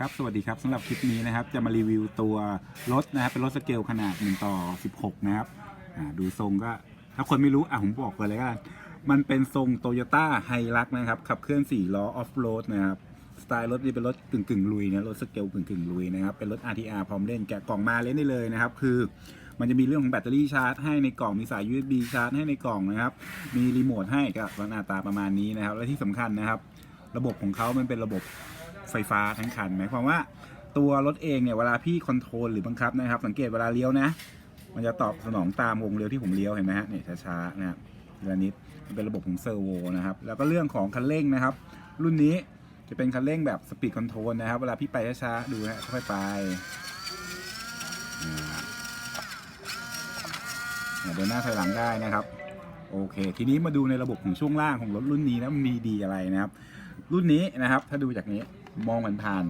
ครับ สวัสดีครับสำหรับคลิปนี้นะครับ จะมารีวิวตัวรถนะครับ เป็นรถสเกลขนาด1ต่อ 16 นะครับดูทรงก็ ถ้าคนไม่รู้ อะ ผมบอกเลยกัน มันเป็นทรงโตโยต้าไฮรักนะครับ ขับเคลื่อน 4 ล้อออฟโรดนะครับ สไตล์รถนี่เป็นรถกึ่งกึ่งลุยนะ รถสเกลกึ่งกึ่งลุยนะครับ เป็นรถ RTR พร้อมเล่น แกะกล่องมาเล่นได้เลยนะครับ คือมันจะมีเรื่องของแบตเตอรี่ชาร์จให้ในกล่องมีสาย USB ชาร์จให้ในกล่องนะครับ มีรีโมทให้ก็หน้าตาประมาณนี้นะครับ และที่สำคัญนะครับ ระบบของเขามันเป็นระบบ ไฟฟ้าทั้งคันหมายความว่าตัวรถเองเนี่ยเวลาพี่คอนโทรลหรือบังคับนะครับ สังเกตเวลาเลี้ยวนะ มันจะตอบสนองตามวงเลี้ยวที่ผมเลี้ยวเห็นไหมฮะเนี่ยช้าๆนะครับทีละนิดมันเป็นระบบของเซอร์โวนะครับแล้วก็เรื่องของคันเร่งนะครับ รุ่นนี้จะเป็นคันเร่งแบบสปีดคอนโทรลนะครับ เวลาพี่ไปช้าๆดูฮะค่อยๆไปเดินหน้าถอยหลังได้นะครับ โอเค ทีนี้มาดูในระบบของช่วงล่างของรถรุ่นนี้นะมันมีดีอะไรนะครับ รุ่นนี้นะครับ ถ้าดูจากนี้ มองผ่าน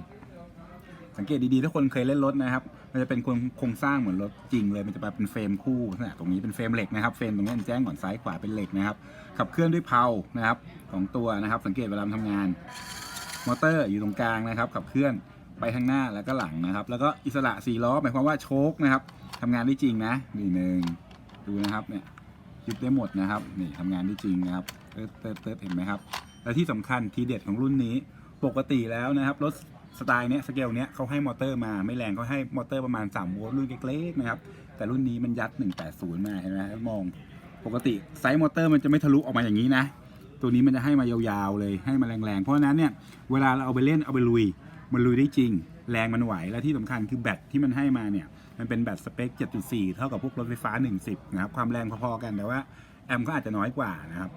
ๆสังเกตดีๆถ้าคนเคยเล่นรถนะครับ มันจะเป็นโครงสร้างเหมือนรถจริงเลย มันจะเป็นเฟรมคู่นะตรงนี้เป็นเฟรมเหล็กนะครับ เฟรมตรงนี้แจ้งก่อนซ้ายขวาเป็นเหล็กนะครับ ขับเคลื่อนด้วยเพลานะครับของตัวนะครับ สังเกตเวลามันทำงาน มอเตอร์อยู่ตรงกลางนะครับ ขับเคลื่อนไปข้างหน้าแล้วก็หลังนะครับ แล้วก็อิสระสี่ล้อหมายความว่าโชคนะครับทำงานได้จริงนะนี่หนึ่งดูนะครับเนี่ยยึดได้หมดนะครับนี่ทำงานได้จริงนะครับเติร์ดเติร์ดเติร์ดเห็นไหมครับและที่สำคัญทีเด็ดของรุ่นนี้ ปกติแล้วนะครับรถสไตล์เนี้ยสเกลเนี้ยเขาให้มอเตอร์มาไม่แรงเขาให้มอเตอร์ประมาณ3โวลต์รุ่นเล็กๆนะครับแต่รุ่นนี้มันยัด 180 มาเห็นไหมมองปกติไซส์มอเตอร์มันจะไม่ทะลุออกมาอย่างนี้นะ ตัวนี้มันจะให้มายาวๆเลยให้มาแรงๆ เพราะฉะนั้นเนี่ยเวลาเราเอาไปเล่นเอาไปลุย มันลุยได้จริง แรงมันไหวและที่สำคัญคือแบตที่มันให้มาเนี่ยมันเป็นแบตสเปค 7.4 เท่ากับพวกรถไฟฟ้า 110 นะครับความแรงพอๆกันแต่ว่าแอมป์ก็อาจจะน้อยกว่านะครับ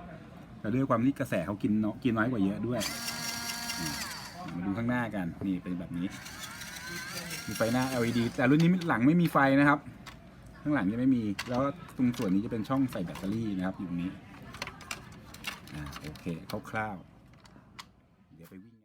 แต่ด้วยความที่กระแสเขากินเนาะกินน้อยกว่าเยอะด้วย มาดูข้างหน้ากันนี่เป็นแบบนี้ มีไฟหน้า LED แต่รุ่นนี้หลังไม่มีไฟนะครับ ข้างหลังจะไม่มี แล้วตรงส่วนนี้จะเป็นช่องใส่แบตเตอรี่นะครับอยู่ตรงนี้อ่าโอเคคร่าวๆเดี๋ยวไปวิ่ง